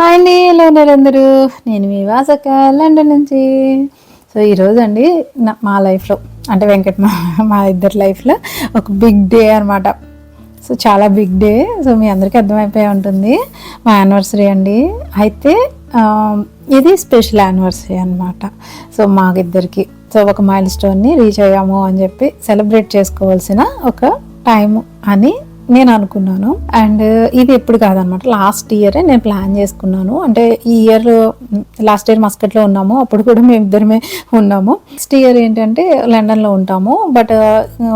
Hi అండి ఎలా అందరూ. నేను మీ వాసక లండన్ నుంచి. సో ఈరోజు అండి నా- మా లైఫ్లో అంటే వెంకట్ మా మా ఇద్దరి లైఫ్లో ఒక బిగ్ డే అనమాట సో చాలా బిగ్ డే సో మీ అందరికీ అర్థమైపోయి ఉంటుంది. మా యానివర్సరీ అండి. అయితే ఇది స్పెషల్ యానివర్సరీ అనమాట సో మాకిద్దరికి. సో ఒక మైల్ స్టోన్ని రీచ్ అయ్యాము అని చెప్పి సెలబ్రేట్ చేసుకోవాల్సిన ఒక టైం అని నేను అనుకున్నాను. అండ్ ఇది ఎప్పుడు కాదనమాట. లాస్ట్ ఇయరే నేను ప్లాన్ చేసుకున్నాను. అంటే ఈ ఇయర్ లాస్ట్ ఇయర్ మస్కట్లో ఉన్నాము. అప్పుడు కూడా మేము ఇద్దరమే ఉన్నాము. నెక్స్ట్ ఇయర్ ఏంటంటే లండన్లో ఉంటాము. బట్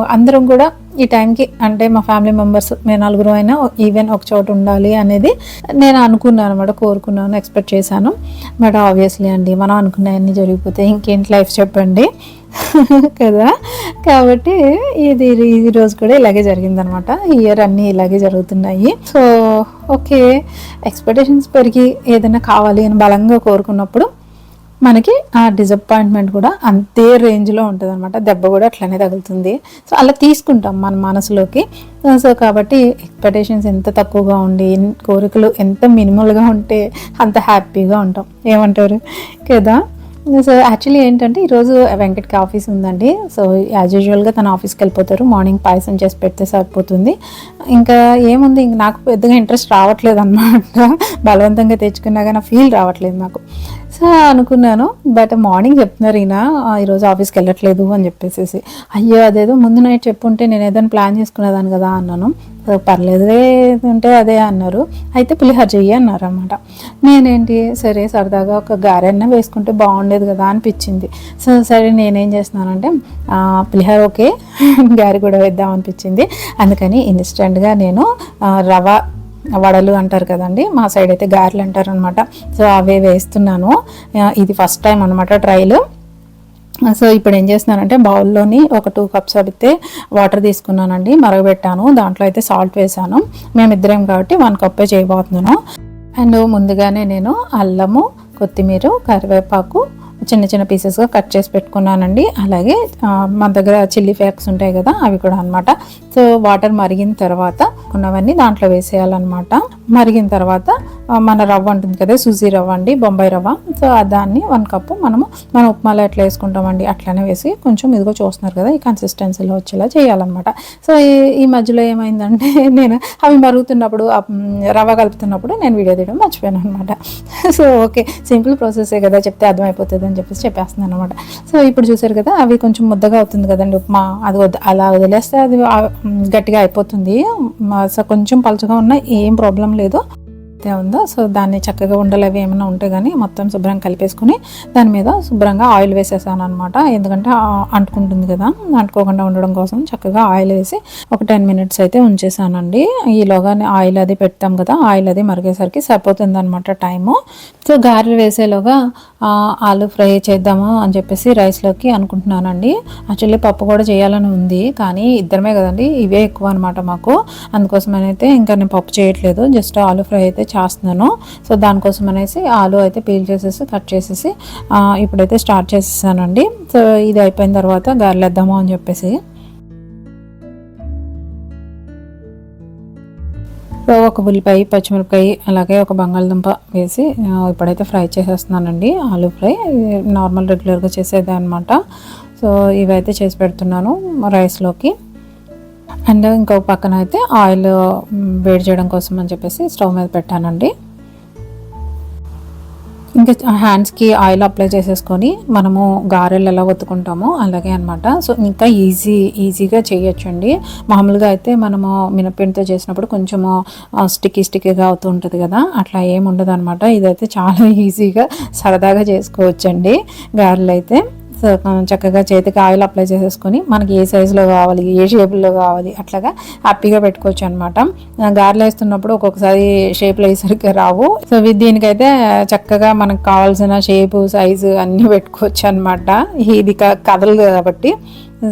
అందరం కూడా ఈ టైంకి అంటే మా ఫ్యామిలీ మెంబర్స్ మేము నలుగురు అయినా ఈవెన్ ఒక చోట ఉండాలి అనేది నేను అనుకున్నాను అనమాట కోరుకున్నాను ఎక్స్పెక్ట్ చేశాను. బట్ ఆబ్వియస్లీ అండి మనం అనుకున్నాయన్నీ జరిగిపోతే ఇంకేంటి లైఫ్ చెప్పండి. కదా? కాబట్టి ఇది ఈ రోజు కూడా ఇలాగే జరిగిందనమాట. అనమాట ఇయర్ అన్నీ ఇలాగే జరుగుతున్నాయి. సో ఓకే ఎక్స్పెక్టేషన్స్ పెరిగి ఏదైనా కావాలి అని బలంగా కోరుకున్నప్పుడు మనకి ఆ డిసప్పాయింట్మెంట్ కూడా అంతే రేంజ్లో ఉంటుంది అనమాట దెబ్బ కూడా అట్లనే తగులుతుంది. సో అలా తీసుకుంటాం మన మనసులోకి. సో కాబట్టి ఎక్స్పెక్టేషన్స్ ఎంత తక్కువగా ఉండి కోరికలు ఎంత మినిమల్గా ఉంటే అంత హ్యాపీగా ఉంటాం. ఏమంటారు? కదా? సో యాక్చువల్లీ ఏంటంటే ఈరోజు వెంకట్కి ఆఫీస్ ఉందండి. సో యాజ్ యూజువల్గా తన ఆఫీస్కి వెళ్ళిపోతారు. మార్నింగ్ పాయసం చేసి పెడితే సరిపోతుంది. ఇంకా ఏముంది? ఇంక నాకు పెద్దగా ఇంట్రెస్ట్ రావట్లేదు అనమాట బలవంతంగా తెచ్చుకున్నా కానీ ఫీల్ రావట్లేదు నాకు. సో అనుకున్నాను. బట్ మార్నింగ్ చెప్తున్నారు ఈయన ఈరోజు ఆఫీస్కి వెళ్ళట్లేదు అని చెప్పేసి అయ్యో అదేదో ముందు నైట్ చెప్పుంటే నేను ఏదైనా ప్లాన్ చేసుకునేదాన్ని కదా అన్నాను. పర్లేదులే ఉంటే అదే అన్నారు. అయితే పులిహోర చెయ్యి అన్నారు అనమాట నేనేంటి సరే సరదాగా ఒక గారెన్న వేసుకుంటే బాగుండేది కదా అనిపించింది. సో సరే నేనేం చేస్తున్నానంటే పులిహోర ఓకే గారె కూడా వేద్దాం అనిపించింది. అందుకని ఇన్స్టెంట్గా నేను రవ వడలు అంటారు కదండి మా సైడ్ అయితే గారెలు అంటారు అనమాట సో అవే వేస్తున్నాను. ఇది ఫస్ట్ టైం అనమాట ట్రైలు సో ఇప్పుడు ఏం చేస్తున్నానంటే బౌల్లోని ఒక టూ కప్స్ అడిగితే వాటర్ తీసుకున్నానండి మరగబెట్టాను. దాంట్లో అయితే సాల్ట్ వేసాను. మేమిద్దరం కాబట్టి వన్ కప్పే చేయబోతున్నాను. అండ్ ముందుగానే నేను అల్లము కొత్తిమీర కరివేపాకు చిన్న చిన్న పీసెస్గా కట్ చేసి పెట్టుకున్నానండి. అలాగే మన దగ్గర చిల్లీ ఫ్లేక్స్ ఉంటాయి కదా అవి కూడా అన్నమాట. సో వాటర్ మరిగిన తర్వాత ఉన్నవన్నీ దాంట్లో వేసేయాలన్నమాట. మరిగిన తర్వాత మన రవ్వ ఉంటుంది కదా సుజీ రవ్వ అండి బొంబాయి రవ్వ. సో దాన్ని వన్ కప్పు మనము మన ఉప్మాలో ఎట్లా వేసుకుంటామండి అట్లనే వేసి కొంచెం ఇదిగో చూస్తున్నారు కదా ఈ కన్సిస్టెన్సీలో వచ్చేలా చేయాలన్నమాట. సో ఈ ఈ మధ్యలో ఏమైందంటే నేను అవి మరుగుతున్నప్పుడు రవ్వ కలుపుతున్నప్పుడు నేను వీడియో తీయడం మర్చిపోయాను అనమాట సో ఓకే సింపుల్ ప్రాసెసే కదా చెప్తే అర్థమైపోతుంది అని చెప్పేసి చెప్పేస్తున్నాను అనమాట సో ఇప్పుడు చూసారు కదా అవి కొంచెం ముద్దగా అవుతుంది కదండి ఉప్మా అది వద్ద అలా వదిలేస్తే అది గట్టిగా అయిపోతుంది. సో కొంచెం పలుచగా ఉన్నా ఏం ప్రాబ్లం లేదు. అయితే ఉందో. సో దాన్ని చక్కగా ఉండలు అవి ఏమైనా ఉంటే కానీ మొత్తం శుభ్రంగా కలిపేసుకుని దాని మీద శుభ్రంగా ఆయిల్ వేసేసాను అనమాట ఎందుకంటే అంటుకుంటుంది కదా. అంటుకోకుండా ఉండడం కోసం చక్కగా ఆయిల్ వేసి ఒక టెన్ మినిట్స్ అయితే ఉంచేసానండి. ఈలోగానే ఆయిల్ అది పెడతాం కదా. ఆయిల్ అది మరిగేసరికి సరిపోతుంది అనమాట టైము. సో గారెలు వేసేలోగా ఆలు ఫ్రై చేద్దాము అని చెప్పేసి రైస్లోకి అనుకుంటున్నానండి. యాక్చువల్లీ పప్పు కూడా చేయాలని ఉంది కానీ ఇద్దరమే కదండి ఇవే ఎక్కువ అనమాట మాకు. అందుకోసం అయితే ఇంకా నేను పప్పు చేయట్లేదు జస్ట్ ఆలు ఫ్రై అయితే చేస్తున్నాను. సో దానికోసం అనేసి ఆలు అయితే పీల్ చేసేసి కట్ చేసేసి ఇప్పుడైతే స్టార్ట్ చేసేసానండి. సో ఇది అయిపోయిన తర్వాత గారెలు వేద్దాము అని చెప్పేసి ఒక ఉల్లిపాయ పచ్చిమిరపకాయ అలాగే ఒక బంగాళదుంప వేసి ఇప్పుడైతే ఫ్రై చేసేస్తున్నానండి ఆలూ ఫ్రై. నార్మల్ రెగ్యులర్గా చేసేదే అనమాట సో ఇవైతే చేసి పెడుతున్నాను రైస్లోకి. అండ్ ఇంకో పక్కన అయితే ఆయిల్ వేడి చేయడం కోసం అని చెప్పేసి స్టవ్ మీద పెట్టానండి. ఇంకా హ్యాండ్స్కి ఆయిల్ అప్లై చేసేసుకొని మనము గారెలు ఎలా ఒత్తుకుంటామో. అలాగే అనమాట సో ఇంకా ఈజీ ఈజీగా చేయొచ్చండి. మామూలుగా అయితే మనము మినప్పిండితో చేసినప్పుడు కొంచెము స్టిక్కీ స్టిక్కీగా అవుతూ ఉంటుంది కదా. అట్లా ఏమి ఉండదు అనమాట ఇదైతే చాలా ఈజీగా సరదాగా చేసుకోవచ్చండి గారెలు అయితే చక్కగా చేతికి ఆయిల్ అప్లై చేసేసుకొని మనకి ఏ సైజులో కావాలి ఏ షేపులో కావాలి అట్లాగా హ్యాపీగా పెట్టుకోవచ్చు అనమాట గారెలు వేస్తున్నప్పుడు ఒక్కొక్కసారి షేప్లు వేసరికి రావు. సో దీనికైతే చక్కగా మనకు కావాల్సిన షేపు సైజు అన్నీ పెట్టుకోవచ్చు అనమాట ఇది క- కదలదు కాబట్టి.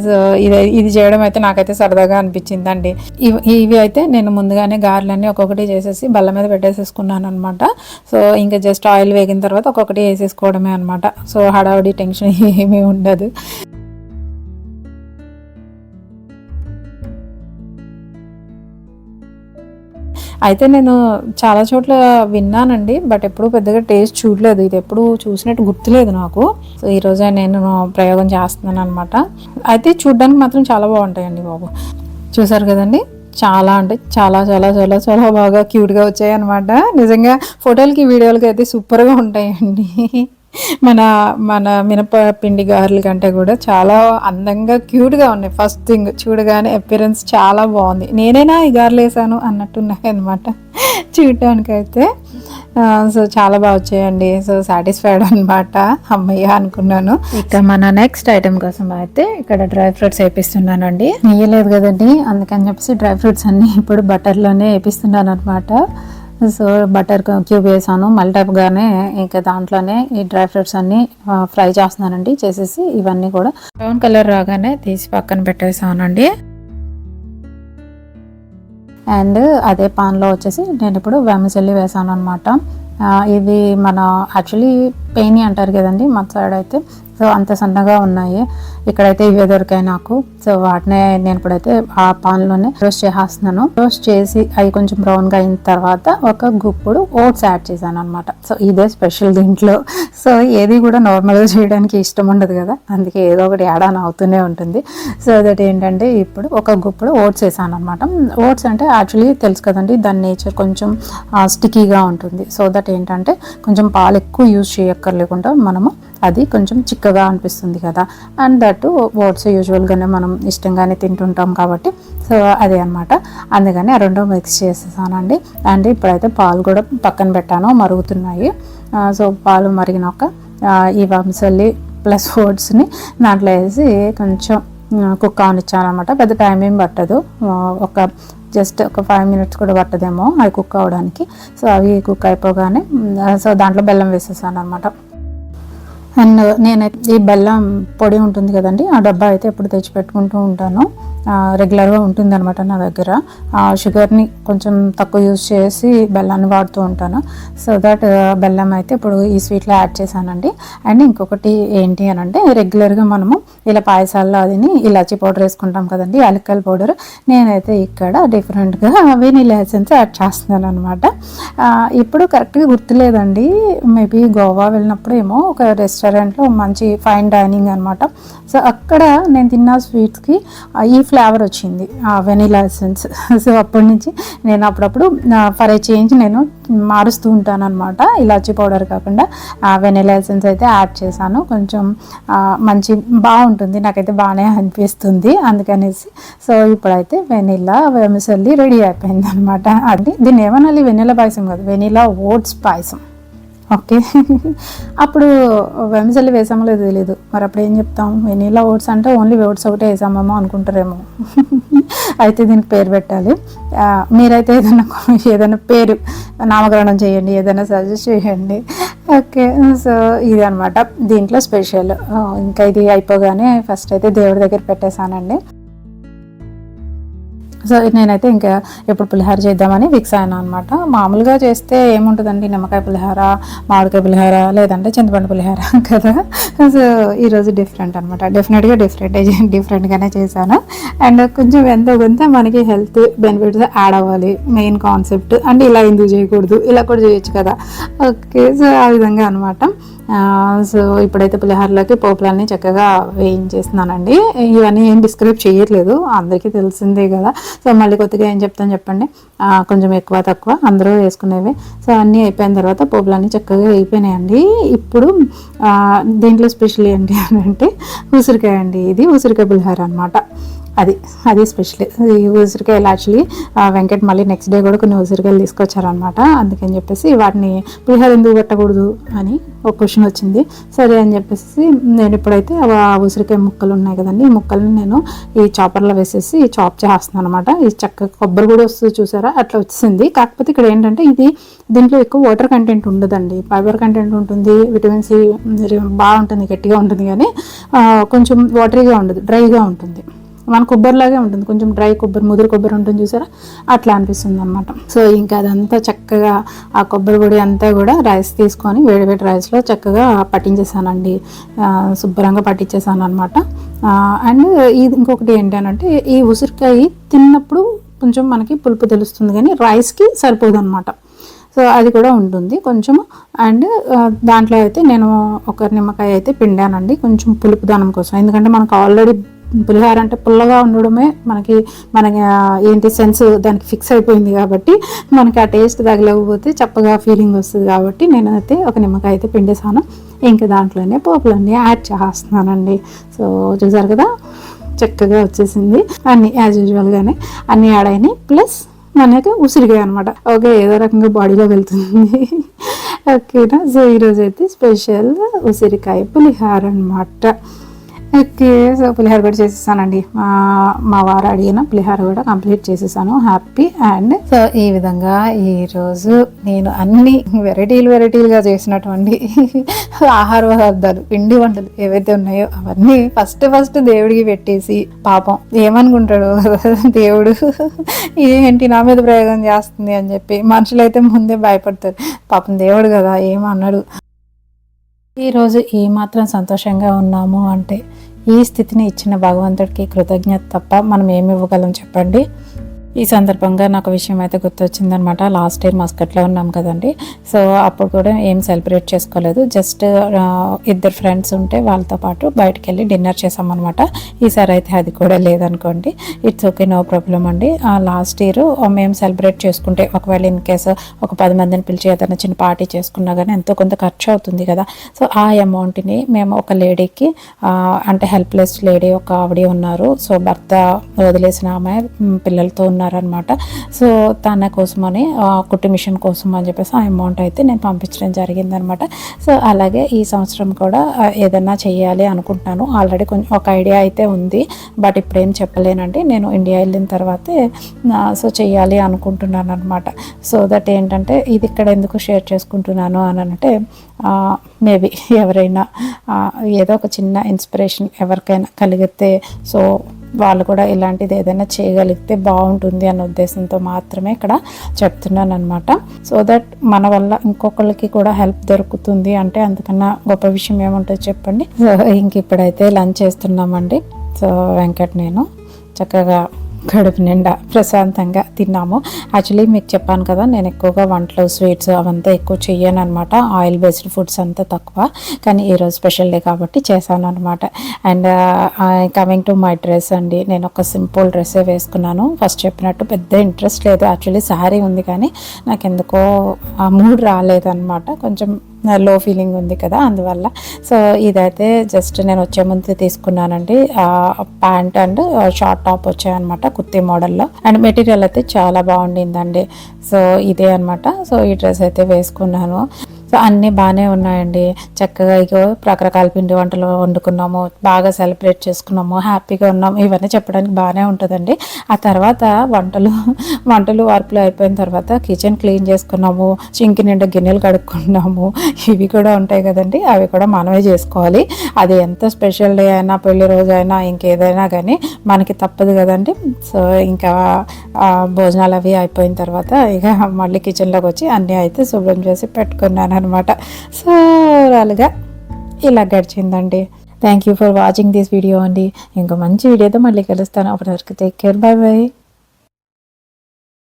సో ఇది ఇది చేయడం అయితే నాకైతే సరదాగా అనిపించిందండి. ఇవి ఇవి అయితే నేను ముందుగానే గారెలన్నీ ఒక్కొక్కటి చేసేసి బల్ల మీద పెట్టేసేసుకున్నాను అనమాట సో ఇంకా జస్ట్ ఆయిల్ వేగిన తర్వాత ఒక్కొక్కటి వేసేసుకోవడమే అనమాట సో హడావుడి టెన్షన్ ఏమీ ఉండదు. అయితే నేను చాలా చోట్ల విన్నానండి బట్ ఎప్పుడు పెద్దగా టేస్ట్ చూడలేదు. ఇది ఎప్పుడు చూసినట్టు గుర్తులేదు నాకు. సో ఈరోజే నేను ప్రయోగం చేస్తున్నాను అనమాట అయితే చూడడానికి మాత్రం చాలా బాగుంటాయండి బాబు. చూసారు కదండి? చాలా అంటే చాలా చాలా చాలా చాలా బాగా క్యూట్గా వచ్చాయి అనమాట నిజంగా ఫోటోలకి వీడియోలకి అయితే సూపర్గా ఉంటాయండి. మన మన మినప పిండి గారెల కంటే కూడా చాలా అందంగా క్యూట్గా ఉన్నాయి. ఫస్ట్ థింగ్ చూడగానే అపిరెన్స్ చాలా బాగుంది. నేనైనా ఈ గారెలు వేసాను అన్నట్టున్నాయి అనమాట చూడటానికైతే సో చాలా బాగా వచ్చాయండి. సో సాటిస్ఫైడ్ అనమాట అమ్మయ్య అనుకున్నాను. ఇక మన నెక్స్ట్ ఐటెం కోసం అయితే ఇక్కడ డ్రై ఫ్రూట్స్ వేపిస్తున్నానండి. నెయ్యలేదు కదండి అందుకని చెప్పేసి డ్రై ఫ్రూట్స్ అన్ని ఇప్పుడు బటర్లోనే వేపిస్తున్నాను అనమాట సో బటర్ క్యూబ్ వేసాను. మల్టప్గానే ఇంకా దాంట్లోనే ఈ డ్రై ఫ్రూట్స్ అన్ని ఫ్రై చేస్తున్నానండి చేసేసి ఇవన్నీ కూడా. బ్రౌన్ కలర్ రాగానే తీసి పక్కన పెట్టేసానండి. అండ్ అదే పాన్లో వచ్చేసి నేను ఇప్పుడు వెమసెల్లి వేసాను అనమాట ఇది మన యాక్చువల్లీ పెయిన్ అంటారు కదండి మా సైడ్ అయితే. సో అంత సన్నగా ఉన్నాయి. ఇక్కడైతే ఇవే దొరికాయి నాకు. సో వాటినే నేను ఇప్పుడైతే ఆ పాన్లోనే రోస్ట్ చేసేస్తున్నాను. రోస్ట్ చేసి అవి కొంచెం బ్రౌన్గా అయిన తర్వాత ఒక గుప్పుడు ఓట్స్ యాడ్ చేశాను అనమాట సో ఇదే స్పెషల్ దీంట్లో. సో ఏది కూడా నార్మల్గా చేయడానికి ఇష్టం ఉండదు కదా. అందుకే ఏదో ఒకటి యాడ్ ఆన్ అవుతూనే ఉంటుంది. సో దట్ ఏంటంటే ఇప్పుడు ఒక గుప్పుడు ఓట్స్ వేసాను అనమాట ఓట్స్ అంటే యాక్చువల్లీ తెలుసు కదండి దాని నేచర్ కొంచెం స్టికీగా ఉంటుంది. సో దట్ ఏంటంటే కొంచెం పాలు ఎక్కువ యూజ్ లేకుండా మనము అది కొంచెం చిక్కగా అనిపిస్తుంది కదా. అండ్ దట్ ఓట్స్ యూజువల్గానే మనం ఇష్టంగానే తింటుంటాం కాబట్టి సో అదే అనమాట అందుకని ఆ రెండో మిక్స్ చేసేసానండి. అండ్ ఇప్పుడైతే పాలు కూడా పక్కన పెట్టాను మరుగుతున్నాయి. సో పాలు మరిగినాక ఈ వంసల్లి ప్లస్ ఓట్స్ని దాంట్లో వేసి కొంచెం కుక్ అవనిచ్చాను అనమాట పెద్ద టైం ఏం పట్టదు. ఒక జస్ట్ ఒక ఫైవ్ మినిట్స్ కూడా పట్టదేమో అవి కుక్ అవ్వడానికి సో అవి కుక్ అయిపోగానే సో దాంట్లో బెల్లం వేసేసాను అనమాట అండ్ నేనైతే ఈ బెల్లం పొడి ఉంటుంది కదండి ఆ డబ్బా అయితే ఎప్పుడు తెచ్చి పెట్టుకుంటూ ఉంటాను. రెగ్యులర్గా ఉంటుంది అనమాట నా దగ్గర. షుగర్ని కొంచెం తక్కువ యూజ్ చేసి బెల్లాన్ని వాడుతూ ఉంటాను. సో దట్ బెల్లం అయితే ఇప్పుడు ఈ స్వీట్లో యాడ్ చేశానండి. అండ్ ఇంకొకటి ఏంటి అని అంటే రెగ్యులర్గా మనము ఇలా పాయసాల్లో అదిని ఇలాచీ పౌడర్ వేసుకుంటాం కదండి అలికల్ పౌడర్. నేనైతే ఇక్కడ డిఫరెంట్గా వెనీలా ఎసెన్స్ యాడ్ చేస్తున్నాను అనమాట ఇప్పుడు కరెక్ట్గా గుర్తులేదండి. మేబీ గోవా వెళ్ళినప్పుడు ఏమో ఒక రెస్టారెంట్లో మంచి ఫైన్ డైనింగ్ అనమాట సో అక్కడ నేను తిన్న స్వీట్స్కి ఈ ఫ్లేవర్ ఫ్లేవర్ వచ్చింది వెనీలా ఎసెన్స్. సో అప్పటి నుంచి నేను అప్పుడప్పుడు ఫర్ ఏ చేంజ్ నేను మారుస్తూ ఉంటాను అనమాట ఇలాచీ పౌడర్ కాకుండా. వెనీలా ఎసెన్స్ అయితే యాడ్ చేశాను. కొంచెం మంచి బాగుంటుంది నాకైతే బాగానే అనిపిస్తుంది అందుకనేసి. సో ఇప్పుడైతే వెనీలా వెమసల్లి రెడీ అయిపోయింది అనమాట అది దీన్ని ఏమనాలి? వెనీలా పాయసం కాదు వెనీలా ఓట్స్ పాయసం. ఓకే. అప్పుడు వెమసల్లి వేసామో లేదో తెలియదు మరి అప్పుడు ఏం చెప్తాం? వెనీలా ఓట్స్ అంటే ఓన్లీ ఓట్స్ ఒకటే వేసామేమో అనుకుంటారేమో. అయితే దీనికి పేరు పెట్టాలి. మీరైతే ఏదైనా ఏదైనా పేరు నామకరణం చేయండి ఏదైనా సజెస్ట్ చేయండి. ఓకే. సో ఇది అనమాట దీంట్లో స్పెషల్ ఇంకా ఇది అయిపోగానే ఫస్ట్ అయితే దేవుడి దగ్గర పెట్టేశానండి. సో నేనైతే ఇంకా ఎప్పుడు పులిహార చేద్దామని ఫిక్స్ అయినా అనమాట మామూలుగా చేస్తే ఏముంటుందండి? నిమ్మకాయ పులిహార మామిడికాయ పులిహార లేదంటే చింతపండు పులిహార కదా. సో ఈరోజు డిఫరెంట్ అనమాట డెఫినెట్గా డిఫరెంట్ డిఫరెంట్గానే చేశాను. అండ్ కొంచెం ఎంతో కొంత మనకి హెల్త్ బెనిఫిట్స్ యాడ్ అవ్వాలి మెయిన్ కాన్సెప్ట్ అంటే ఇలా ఎందుకు చేయకూడదు? ఇలా కూడా చేయొచ్చు కదా. ఓకే సో ఆ విధంగా అనమాట సో ఇప్పుడైతే పులిహోరలోకి పోపులన్నీ చక్కగా వేయించేస్తున్నానండి. ఇవన్నీ ఏం డిస్క్రైబ్ చేయట్లేదు అందరికీ తెలిసిందే కదా. సో మళ్ళీ కొద్దిగా ఏం చెప్తాను చెప్పండి. కొంచెం ఎక్కువ తక్కువ అందరూ వేసుకునేవి. సో అన్నీ అయిపోయిన తర్వాత పోపులన్నీ చక్కగా అయిపోయినాయండి. ఇప్పుడు దీంట్లో స్పెషల్ ఏంటి అంటే ఉసిరికాయ అండి. ఇది ఉసిరికాయ పులిహోర అనమాట అది అది స్పెషల్ ఈ ఉసిరికాయలు యాక్చువల్లీ వెంకట్ మళ్ళీ నెక్స్ట్ డే కూడా కొన్ని ఉసిరికాయలు తీసుకొచ్చారనమాట అందుకని చెప్పేసి వాటిని పులిహోర ఎందుకు పెట్టకూడదు అని ఒక క్వశ్చన్ వచ్చింది. సరే అని చెప్పేసి నేను ఇప్పుడైతే ఆ ఉసిరికాయ ముక్కలు ఉన్నాయి కదండి ఈ ముక్కల్ని నేను ఈ చాపర్లో వేసేసి చాప్ చేస్తున్నాను అనమాట ఈ చక్కగా కొబ్బరి కూడా వస్తుంది చూసారా? అట్లా వచ్చింది కాకపోతే ఇక్కడ ఏంటంటే ఇది దీంట్లో ఎక్కువ వాటర్ కంటెంట్ ఉండదండి. ఫైబర్ కంటెంట్ ఉంటుంది విటమిన్ సి బాగుంటుంది గట్టిగా ఉంటుంది కానీ కొంచెం వాటరీగా ఉండదు డ్రైగా ఉంటుంది. మన కొబ్బరిలాగే ఉంటుంది. కొంచెం డ్రై కొబ్బరి ముదురు కొబ్బరి ఉంటుంది చూసారా? అట్లా అనిపిస్తుంది అనమాట సో ఇంకా అదంతా చక్కగా ఆ కొబ్బరి పొడి అంతా కూడా రైస్ తీసుకొని వేడి వేడి రైస్లో చక్కగా పట్టించేసానండి. శుభ్రంగా పట్టించేసాను అనమాట అండ్ ఇది ఇంకొకటి ఏంటంటే ఈ ఉసిరికాయ తిన్నప్పుడు కొంచెం మనకి పులుపు తెలుస్తుంది కానీ రైస్కి సరిపోదు అనమాట సో అది కూడా ఉంటుంది కొంచెం అండ్ దాంట్లో అయితే నేను ఒక నిమ్మకాయ అయితే పిండానండి. కొంచెం పులుపు దానం కోసం. ఎందుకంటే మనకు ఆల్రెడీ పులిహార అంటే పుల్లగా ఉండడమే మనకి మనకి ఏంటి సెన్స్ దానికి ఫిక్స్ అయిపోయింది కాబట్టి మనకి ఆ టేస్ట్ తగలకపోతే చప్పగా ఫీలింగ్ వస్తుంది కాబట్టి నేనైతే ఒక నిమ్మకాయ అయితే పిండేసాను ఇంకా దాంట్లోనే పోపులన్నీ యాడ్ చేస్తున్నానండి. సో చూసారు కదా? చక్కగా వచ్చేసింది. అన్ని యాజ్ యూజువల్గానే అన్నీ యాడ్ అయినాయి. ప్లస్ మనకి ఉసిరికాయ అనమాట ఓకే ఏదో రకంగా బాడీలో వెళ్తుంది. ఓకేనా? సో ఈరోజు అయితే స్పెషల్ ఉసిరికాయ పులిహార అనమాట ఓకే సో పులిహార కూడా చేసేసానండి. మా మా వారు అడిగిన పులిహార కూడా కంప్లీట్ చేసేసాను. హ్యాపీ అండ్ సో ఈ విధంగా ఈరోజు నేను అన్ని వెరైటీలు వెరైటీలుగా చేసినటువంటి ఆహార పదార్థాలు పిండి వంటలు ఏవైతే ఉన్నాయో అవన్నీ ఫస్ట్ ఫస్ట్ దేవుడికి పెట్టేసి పాపం ఏమనుకుంటాడు దేవుడు ఏంటి నా మీద ప్రయోగం చేస్తుంది అని చెప్పి మనుషులైతే ముందే భయపడతారు. పాపం దేవుడు కదా ఏమన్నాడు ఈరోజు ఏమాత్రం సంతోషంగా ఉన్నాము అంటే ఈ స్థితిని ఇచ్చిన భగవంతుడికి కృతజ్ఞత తప్ప మనం ఏమి ఇవ్వగలం చెప్పండి? ఈ సందర్భంగా నాకు విషయం అయితే గుర్తొచ్చిందనమాట. లాస్ట్ ఇయర్ మస్కట్లో ఉన్నాం కదండి. సో అప్పుడు కూడా ఏం సెలబ్రేట్ చేసుకోలేదు. జస్ట్ ఇద్దరు ఫ్రెండ్స్ ఉంటే వాళ్ళతో పాటు బయటకు వెళ్ళి డిన్నర్ చేసామన్నమాట ఈసారి అయితే అది కూడా లేదనుకోండి. ఇట్స్ ఓకే నో ప్రాబ్లం అండి. లాస్ట్ ఇయర్ మేము సెలబ్రేట్ చేసుకుంటే ఒకవేళ ఇన్ కేసు ఒక పది మందిని పిలిచి ఏదైనా చిన్న పార్టీ చేసుకున్నా కానీ ఎంతో కొంత ఖర్చు అవుతుంది కదా. సో ఆ అమౌంట్ని మేము ఒక లేడీకి అంటే హెల్ప్లెస్ లేడీ ఒక ఆవిడ ఉన్నారు. సో భర్త వదిలేసిన ఆమె పిల్లలతో ఉన్నారు ఉన్నారనమాట సో తన కోసమని ఆ, మిషన్ కోసం అని చెప్పేసి ఆ అమౌంట్ అయితే నేను పంపించడం జరిగిందనమాట సో అలాగే ఈ సంవత్సరం కూడా ఏదన్నా ఏదైనా చేయాలి అనుకుంటున్నాను. ఆల్రెడీ కొంచెం ఒక ఐడియా అయితే ఉంది. బట్ ఇప్పుడేం చెప్పలేనండి. నేను ఇండియా వెళ్ళిన తర్వాతే సో చేయాలి అనుకుంటున్నాను అనమాట సో దట్ ఏంటంటే ఇది ఇక్కడ ఎందుకు షేర్ చేసుకుంటున్నాను అని అంటే మేబీ ఎవరైనా ఏదో ఒక చిన్న ఇన్స్పిరేషన్ ఎవరికైనా కలిగితే సో వాళ్ళు కూడా ఇలాంటిది ఏదైనా చేయగలిగితే బాగుంటుంది అన్న ఉద్దేశంతో మాత్రమే ఇక్కడ చెప్తున్నాను అనమాట సో దట్ మన వల్ల ఇంకొకరికి కూడా హెల్ప్ దొరుకుతుంది అంటే అంతకన్నా గొప్ప విషయం ఏముంటుంది చెప్పండి. ఇంక ఇప్పుడైతే లంచ్ చేస్తున్నామండి. సో వెంకట్ నేను చక్కగా కడుపు నిండా ప్రశాంతంగా తిన్నాము. యాక్చువల్లీ మీకు చెప్పాను కదా నేను ఎక్కువగా వంటలు స్వీట్స్ అవంతా ఎక్కువ చెయ్యను అనమాట ఆయిల్ బేస్డ్ ఫుడ్స్ అంతా తక్కువ. కానీ ఈరోజు స్పెషల్ డే కాబట్టి చేశాను అనమాట and coming to my dress అండి. నేను ఒక సింపుల్ డ్రెస్సే వేసుకున్నాను. ఫస్ట్ చెప్పినట్టు పెద్ద ఇంట్రెస్ట్ లేదు. యాక్చువల్లీ శారీ ఉంది కానీ నాకు ఎందుకో ఆ మూడ్ రాలేదన్నమాట. కొంచెం లో ఫీలింగ్ ఉంది కదా అందువల్ల. సో ఇదైతే జస్ట్ నేను వచ్చే ముందు తీసుకున్నానండి. ప్యాంట్ అండ్ షార్ట్ టాప్ వచ్చాయన్నమాట కుర్తీ మోడల్లో. అండ్ మెటీరియల్ అయితే చాలా బాగుండిందండి. సో ఇదే అనమాట సో ఈ డ్రెస్ అయితే వేసుకున్నాను. సో అన్నీ బాగానే ఉన్నాయండి. చక్కగా ఇగో రకరకాల పిండి వంటలు వండుకున్నాము బాగా సెలబ్రేట్ చేసుకున్నాము హ్యాపీగా ఉన్నాము ఇవన్నీ చెప్పడానికి బాగానే ఉంటుందండి. ఆ తర్వాత వంటలు వంటలు వార్పులు అయిపోయిన తర్వాత కిచెన్ క్లీన్ చేసుకున్నాము చింకి నిండా గిన్నెలు కడుక్కున్నాము. ఇవి కూడా ఉంటాయి కదండి అవి కూడా మనమే చేసుకోవాలి. అది ఎంత స్పెషల్ డే అయినా పెళ్ళి రోజు అయినా ఇంకేదైనా కానీ మనకి తప్పదు కదండి. సో ఇంకా భోజనాలు అవి అయిపోయిన తర్వాత ఇక మళ్ళీ కిచెన్లోకి వచ్చి అన్నీ అయితే శుభ్రం చేసి పెట్టుకున్నాను అనమాట సో ఓవరాల్గా ఇలా గడిచిందండి. Thank you for watching this video అండి. ఇంకో మంచి వీడియోతో మళ్ళీ కలుస్తాను. అప్పటి వరకు టేక్ కేర్ బాయ్ బాయ్